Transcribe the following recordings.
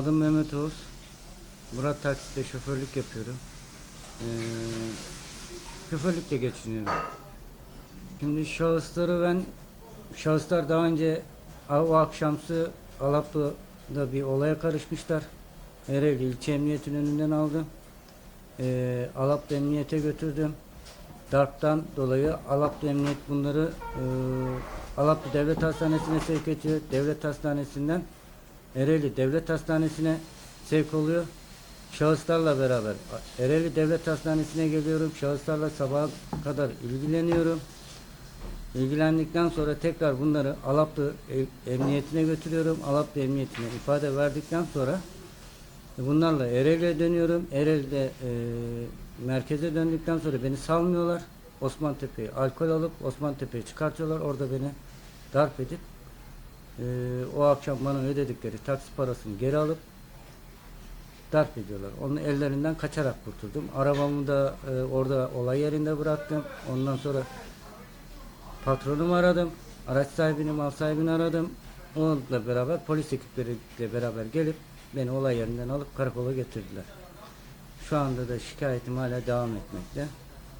Adım Mehmet Oğuz. Murat Taksit'te şoförlük yapıyorum. Ee, şoförlükle geçiniyorum. Şimdi şahısları ben, şahıslar daha önce o akşamsı Alaplı'da bir olaya karışmışlar. Ereğli ilçe emniyetin önünden aldım. Ee, Alaplı emniyete götürdüm. Darptan dolayı Alaplı Emniyet bunları e, Alaplı Devlet Hastanesi'ne sevk ediyor. Devlet Hastanesi'nden Ereğli Devlet Hastanesi'ne sevk oluyor. Şahıslarla beraber Ereğli Devlet Hastanesi'ne geliyorum. Şahıslarla sabaha kadar ilgileniyorum. İlgilendikten sonra tekrar bunları Alaplı Emniyetine götürüyorum. Alaplı Emniyetine ifade verdikten sonra bunlarla Ereğli'ye dönüyorum. Ereğli'de e, merkeze döndükten sonra beni salmıyorlar. Osman Tepe'yi alkol alıp Osman Tepe'yi çıkartıyorlar. Orada beni darp edip e, o akşam bana ödedikleri taksi parasını geri alıp darp ediyorlar. Onun ellerinden kaçarak kurtuldum. Arabamı da e, orada olay yerinde bıraktım. Ondan sonra patronumu aradım. Araç sahibini, mal sahibini aradım. Onunla beraber polis ekipleriyle beraber gelip beni olay yerinden alıp karakola getirdiler. Şu anda da şikayetim hala devam etmekte.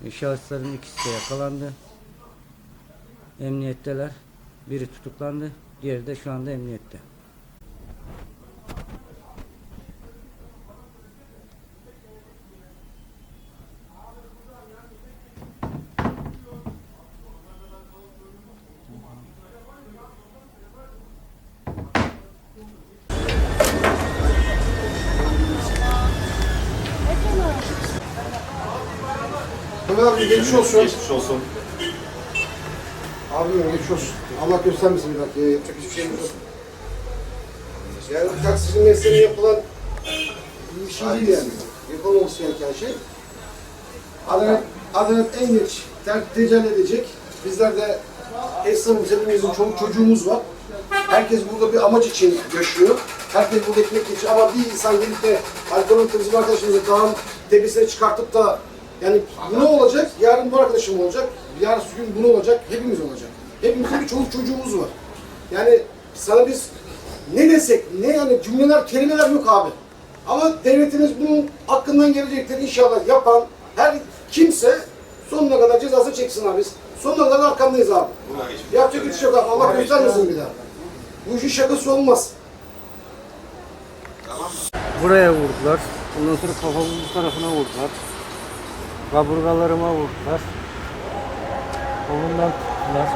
E, şahısların ikisi de yakalandı. Emniyetteler. Biri tutuklandı. Diğeri de şu anda emniyette. Ömer abi geçmiş olsun. Geçmiş olsun. Abi geçmiş olsun. Allah göstermesin bir dakika. Yapacak hiçbir şeyimiz yok. Yani taksicinin mesleğine yapılan bir şey değil yani. Yapılmaması gereken şey. Adalet, adalet en geç ter, tecelli edecek. Bizler de esnafımız, hepimizin çoluk çocuğumuz var. Herkes burada bir amaç için yaşıyor. Herkes burada ekmek geçiyor ama bir insan gelip de alkolün bizim arkadaşımızı dağın tepesine çıkartıp da yani bu ne olacak? Yarın bu arkadaşım olacak. Yarın gün bunu olacak. Hepimiz olacak. Hepimizin bir çoluk çocuğumuz var. Yani sana biz ne desek, ne yani cümleler, kelimeler yok abi. Ama devletimiz bunun hakkından gelecektir inşallah yapan her kimse sonuna kadar cezası çeksin abi. Sonuna kadar arkandayız abi. Yapacak hiçbir şey yok abi. Allah göstermesin bir daha. Bu işin şakası olmaz. Buraya vurdular. Ondan sonra kafamın bu tarafına vurdular. Kaburgalarıma vurdular. Kolumdan tuttular.